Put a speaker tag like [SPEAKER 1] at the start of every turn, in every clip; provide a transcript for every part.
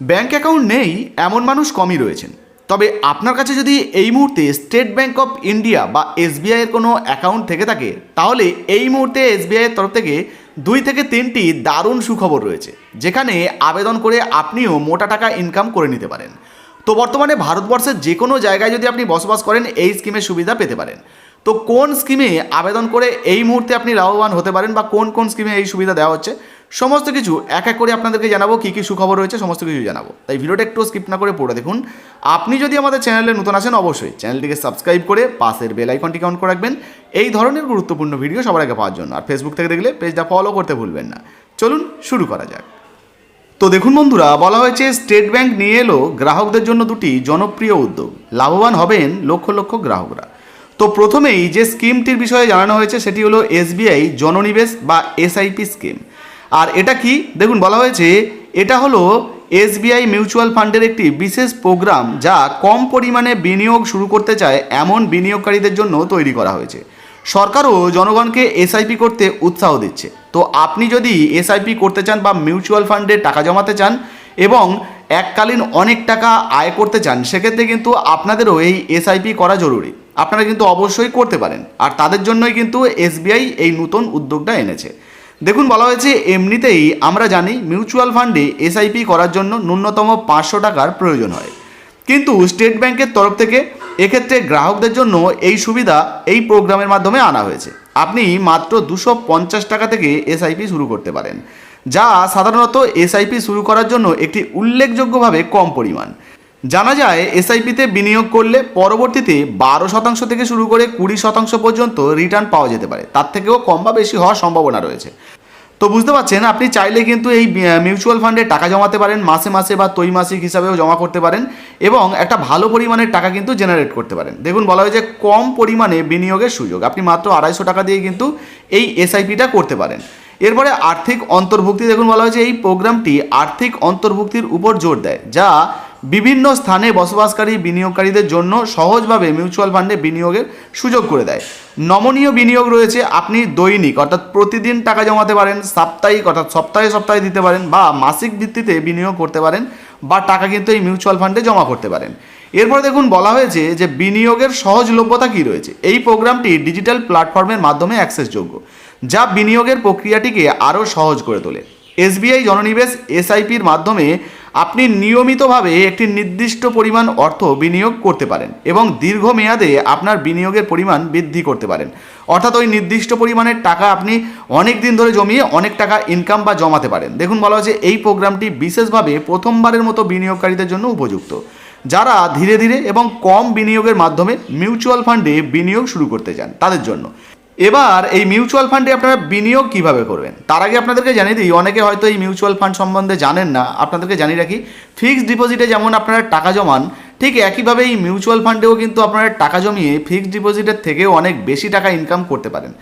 [SPEAKER 1] Bank account নেই, এমন মানুষ কমই রয়েছেন। তবে আপনার কাছে যদি এই মুহূর্তে স্টেট ব্যাঙ্ক অফ ইন্ডিয়া বা এসবিআই এর কোনো অ্যাকাউন্ট থেকে থাকে, তাহলে এই মুহূর্তে এসবিআই এর তরফ থেকে দুই থেকে তিনটি দারুণ সুখবর রয়েছে, যেখানে আবেদন করে আপনিও মোটা টাকা ইনকাম করে নিতে পারেন। তো বর্তমানে ভারতবর্ষের যে কোনো জায়গায় যদি আপনি বসবাস করেন, এই স্কিমের সুবিধা পেতে পারেন। তো কোন স্কিমে আবেদন করে এই মুহূর্তে আপনি লাভবান হতে পারেন বা কোন কোন স্কিমে এই সুবিধা দেওয়া হচ্ছে? সমস্ত কিছু, এক এক করে আপনাদেরকে জানাব কী কী সুখবর রয়েছে, সমস্ত কিছু জানাব। তাই ভিডিওটা একটু স্কিপ না করে পড়ে দেখুন। আপনি যদি আমাদের চ্যানেলে নতুন আসেন অবশ্যই চ্যানেলটিকে সাবস্ক্রাইব করে পাশের বেল আইকনটি অন করে রাখবেন। এই ধরনের গুরুত্বপূর্ণ ভিডিও সবার আগে পাওয়ার জন্য। আর ফেসবুক থেকে দেখলে পেজটা ফলো করতে ভুলবেন না। চলুন শুরু করা যাক। তো দেখুন বন্ধুরা, বলা হয়েছে স্টেট ব্যাংক নিয়ে এলো গ্রাহকদের জন্য দুটি জনপ্রিয় উদ্যোগ। লাভবান হবেন লক্ষ লক্ষ গ্রাহকরা। তো প্রথমেই যে স্কিমটির বিষয়ে জানানো হয়েছে, সেটি হলো এসবিআই জননিবেশ বা এসআইপি স্কিম আর এটা কি? দেখুন, বলা হয়েছে এটা হলো এসবিআই মিউচুয়াল ফান্ডের একটি বিশেষ প্রোগ্রাম যা কম পরিমাণে বিনিয়োগ শুরু করতে চায় এমন বিনিয়োগকারীদের জন্য তৈরি করা হয়েছে। সরকারও জনগণকে এসআইপি করতে উৎসাহ দিচ্ছে। তো আপনি যদি এসআইপি করতে চান বা মিউচুয়াল ফান্ডে টাকা জমাতে চান এবং এককালীন অনেক টাকা আয় করতে চান, সেক্ষেত্রে কিন্তু আপনাদেরও এই এসআইপি করা জরুরি। আপনারা কিন্তু অবশ্যই করতে পারেন। আর তাদের জন্যই কিন্তু এসবিআই এই নতুন উদ্যোগটা এনেছে। দেখুন, বলা হয়েছে এমনিতেই আমরা জানি মিউচুয়াল ফান্ডে এসআইপি করার জন্য ন্যূনতম পাঁচশো টাকার প্রয়োজন হয়। কিন্তু স্টেট ব্যাংকের তরফ থেকে এক্ষেত্রে গ্রাহকদের জন্য এই সুবিধা এই প্রোগ্রামের মাধ্যমে আনা হয়েছে। আপনি মাত্র দুশো পঞ্চাশ টাকা থেকে এসআইপি শুরু করতে পারেন, যা সাধারণত এসআইপি শুরু করার জন্য একটি উল্লেখযোগ্যভাবে কম পরিমাণ। জানা যায় এসআইপিতে বিনিয়োগ করলে পরবর্তীতে বারো শতাংশ থেকে শুরু করে কুড়ি শতাংশ পর্যন্ত রিটার্ন পাওয়া যেতে পারে। তার থেকেও কম বা বেশি হওয়ার সম্ভাবনা রয়েছে। তো বুঝতে পারছেন, আপনি চাইলে কিন্তু এই মিউচুয়াল ফান্ডে টাকা জমাতে পারেন, মাসে মাসে বা ত্রৈমাসিক হিসাবেও জমা করতে পারেন এবং একটা ভালো পরিমাণের টাকা কিন্তু জেনারেট করতে পারেন। দেখুন, বলা হয়েছে কম পরিমাণে বিনিয়োগের সুযোগ। আপনি মাত্র আড়াইশো টাকা দিয়ে কিন্তু এই এসআইপিটা করতে পারেন। এরপরে আর্থিক অন্তর্ভুক্তি, দেখুন বলা হয়েছে এই প্রোগ্রামটি আর্থিক অন্তর্ভুক্তির উপর জোর দেয়, যা বিভিন্ন স্থানে বসবাসকারী বিনিয়োগকারীদের জন্য সহজভাবে মিউচুয়াল ফান্ডে বিনিয়োগের সুযোগ করে দেয়। নমনীয় বিনিয়োগ রয়েছে আপনি দৈনিক, অর্থাৎ প্রতিদিন টাকা জমাতে পারেন, সাপ্তাহিক, অর্থাৎ সপ্তাহে সপ্তাহে দিতে পারেন বা মাসিক ভিত্তিতে বিনিয়োগ করতে পারেন বা টাকা কিন্তু এই মিউচুয়াল ফান্ডে জমা করতে পারেন। এরপরে দেখুন, বলা হয়েছে যে বিনিয়োগের সহজলভ্যতা কী রয়েছে? এই প্রোগ্রামটি ডিজিটাল প্ল্যাটফর্মের মাধ্যমে অ্যাক্সেসযোগ্য, যা বিনিয়োগের প্রক্রিয়াটিকে আরও সহজ করে তোলে। এসবিআই জননিবেশ এসআইপির মাধ্যমে আপনি নিয়মিতভাবে একটি নির্দিষ্ট পরিমাণ অর্থ বিনিয়োগ করতে পারেন এবং দীর্ঘমেয়াদে আপনার বিনিয়োগের পরিমাণ বৃদ্ধি করতে পারেন। অর্থাৎ ওই নির্দিষ্ট পরিমাণের টাকা আপনি অনেক দিন ধরে জমিয়ে অনেক টাকা ইনকাম বা জমাতে পারেন। দেখুন বলা হয়েছে, এই প্রোগ্রামটি বিশেষভাবে প্রথমবারের মতো বিনিয়োগকারীদের জন্য উপযুক্ত। যারা ধীরে ধীরে এবং কম বিনিয়োগের মাধ্যমে মিউচুয়াল ফান্ডে বিনিয়োগ শুরু করতে চান, তাদের জন্য। এবার এই মিউচুয়াল ফান্ডে আপনারা বিনিয়োগ কীভাবে করবেন? তার আগে আপনাদেরকে জানিয়ে দিই, অনেকে হয়তো এই মিউচুয়াল ফান্ড সম্বন্ধে জানেন না, আপনাদেরকে জানিয়ে রাখি ফিক্সড ডিপোজিটে যেমন আপনারা টাকা জমান, ঠিক একইভাবে এই মিউচুয়াল ফান্ডেও কিন্তু আপনারা টাকা জমিয়ে ফিক্সড ডিপোজিটের থেকেও অনেক বেশি টাকা ইনকাম করতে পারেন।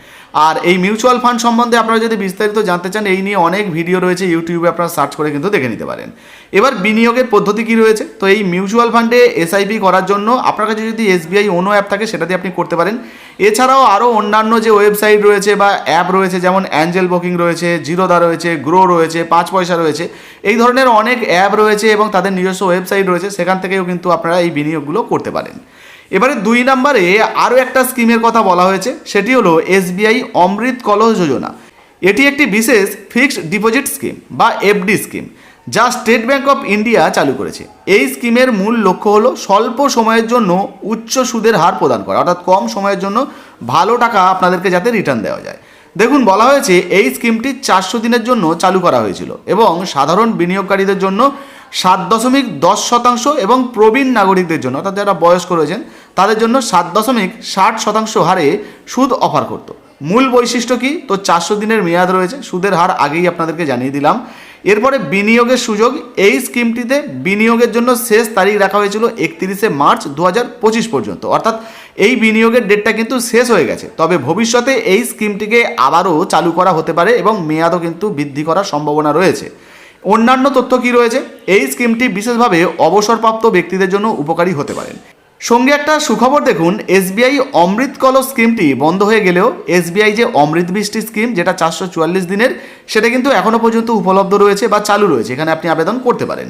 [SPEAKER 1] আর এই মিউচুয়াল ফান্ড সম্বন্ধে আপনারা যদি বিস্তারিত জানতে চান, এই নিয়ে অনেক ভিডিও রয়েছে ইউটিউবে আপনারা সার্চ করে কিন্তু দেখে নিতে পারেন। এবার বিনিয়োগের পদ্ধতি কী রয়েছে? তো এই মিউচুয়াল ফান্ডে এসআইপি করার জন্য আপনার কাছে যদি এসবিআই ওনো অ্যাপ থাকে সেটা দিয়ে আপনি করতে পারেন। এছাড়াও আরও অন্যান্য যে ওয়েবসাইট রয়েছে বা অ্যাপ রয়েছে, যেমন অ্যাঞ্জেল বুকিং রয়েছে, জিরোদা রয়েছে, গ্রো রয়েছে, পাঁচ পয়সা রয়েছে, এই ধরনের অনেক অ্যাপ রয়েছে এবং তাদের নিজস্ব ওয়েবসাইট রয়েছে, সেখান থেকেও কিন্তু আপনারা এই বিনিয়োগগুলো করতে পারেন। এবারে দুই নম্বরে আরও একটা স্কিমের কথা বলা হয়েছে, সেটি হলো এসবিআই অমৃত কলহ যোজনা। এটি একটি বিশেষ ফিক্সড ডিপোজিট স্কিম বা এফডি স্কিম। যা স্টেট ব্যাংক অফ ইন্ডিয়া চালু করেছে। এই স্কিমের মূল লক্ষ্য হলো স্বল্প সময়ের জন্য উচ্চ সুদের হার প্রদান করা, অর্থাৎ কম সময়ের জন্য ভালো টাকা আপনাদেরকে যাতে রিটার্ন দেওয়া যায়। দেখুন, বলা হয়েছে এই স্কিমটি চারশো দিনের জন্য চালু করা হয়েছিল এবং সাধারণ বিনিয়োগকারীদের জন্য সাত দশমিক দশ শতাংশ এবং প্রবীণ নাগরিকদের জন্য, অর্থাৎ যারা বয়স্ক রয়েছেন, তাদের জন্য সাত দশমিক ষাট শতাংশ হারে সুদ অফার করত। মূল বৈশিষ্ট্য কি? তো চারশো দিনের মেয়াদ রয়েছে, সুদের হার আগেই আপনাদেরকে জানিয়ে দিলাম। এরপরে বিনিয়োগের সুযোগ, এই স্কিমটিতে বিনিয়োগের জন্য শেষ তারিখ রাখা হয়েছিল একত্রিশে মার্চ দু পর্যন্ত। অর্থাৎ এই বিনিয়োগের ডেটটা কিন্তু শেষ হয়ে গেছে। তবে ভবিষ্যতে এই স্কিমটিকে আবারও চালু করা হতে পারে এবং মেয়াদও কিন্তু বৃদ্ধি করার সম্ভাবনা রয়েছে। অন্যান্য তথ্য কি রয়েছে? এই স্কিমটি বিশেষভাবে অবসরপ্রাপ্ত ব্যক্তিদের জন্য উপকারী হতে পারেন সঙ্গে একটা সুখবর দেখুন, এসবিআই অমৃত কল স্কিমটি বন্ধ হয়ে গেলেও এসবিআই যে অমৃত বৃষ্টি স্কিম, যেটা চারশো চুয়াল্লিশ দিনের, সেটা কিন্তু এখনও পর্যন্ত উপলব্ধ রয়েছে বা চালু রয়েছে। এখানে আপনি আবেদন করতে পারেন।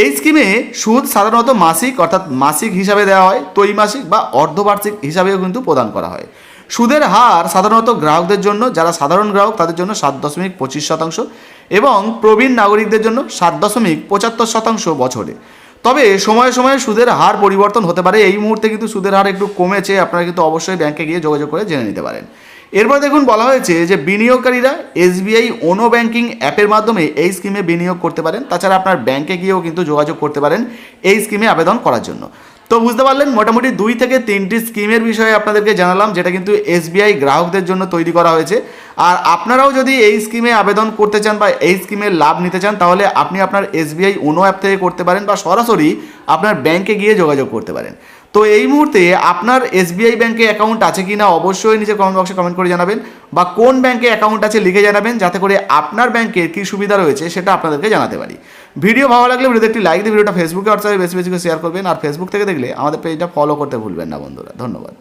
[SPEAKER 1] এই স্কিমে সুদ সাধারণত মাসিক, অর্থাৎ মাসিক হিসাবে দেওয়া হয়, ত্রৈমাসিক বা অর্ধবার্ষিক হিসাবেও কিন্তু প্রদান করা হয়। সুদের হার সাধারণত গ্রাহকদের জন্য, যারা সাধারণ গ্রাহক, তাদের জন্য সাত দশমিক পঁচিশ শতাংশ এবং প্রবীণ নাগরিকদের জন্য সাত দশমিক পঁচাত্তর শতাংশ বছরে। তবে সময়ে সময়ে সুদের হার পরিবর্তন হতে পারে। এই মুহূর্তে কিন্তু সুদের হার একটু কমেছে, আপনারা কিন্তু অবশ্যই ব্যাংকে গিয়ে যোগাযোগ করে জেনে নিতে পারেন। এরপর দেখুন বলা হয়েছে যে, বিনিয়োগকারীরা এসবিআই ওনো ব্যাংকিং অ্যাপের মাধ্যমে এই স্কিমে বিনিয়োগ করতে পারেন। তাছাড়া আপনার ব্যাংকে গিয়েও কিন্তু যোগাযোগ করতে পারেন এই স্কিমে আবেদন করার জন্য। তো বুঝতে পারলেন, মোটামুটি দুই থেকে তিনটি স্কিমের বিষয়ে আপনাদেরকে জানালাম, যেটা কিন্তু এসবিআই গ্রাহকদের জন্য তৈরি করা হয়েছে। আর আপনারাও যদি এই স্কিমে আবেদন করতে চান বা এই স্কিমের লাভ নিতে চান, তাহলে আপনি আপনার এসবিআই ওনো অ্যাপ থেকে করতে পারেন বা সরাসরি আপনার ব্যাংকে গিয়ে যোগাযোগ করতে পারেন। তো এই মুহূর্তে আপনার এসবিআই ব্যাংকে অ্যাকাউন্ট আছে কি না অবশ্যই নিচে কমেন্ট বক্সে কমেন্ট করে জানাবেন বা কোন ব্যাংকে অ্যাকাউন্ট আছে লিখে জানাবেন যাতে করে আপনার ব্যাংকের কী সুবিধা রয়েছে সেটা আপনাদেরকে জানাতে পারি। ভিডিও ভালো লাগলে ভিডিওতে একটি লাইক দিয়ে ভিডিওটা ফেসবুকে হোয়াটসঅ্যাপে বেশি বেশি শেয়ার করবেন আর ফেসবুক থেকে দেখলে আমাদের পেজটা ফলো করতে ভুলবেন না বন্ধুরা। ধন্যবাদ।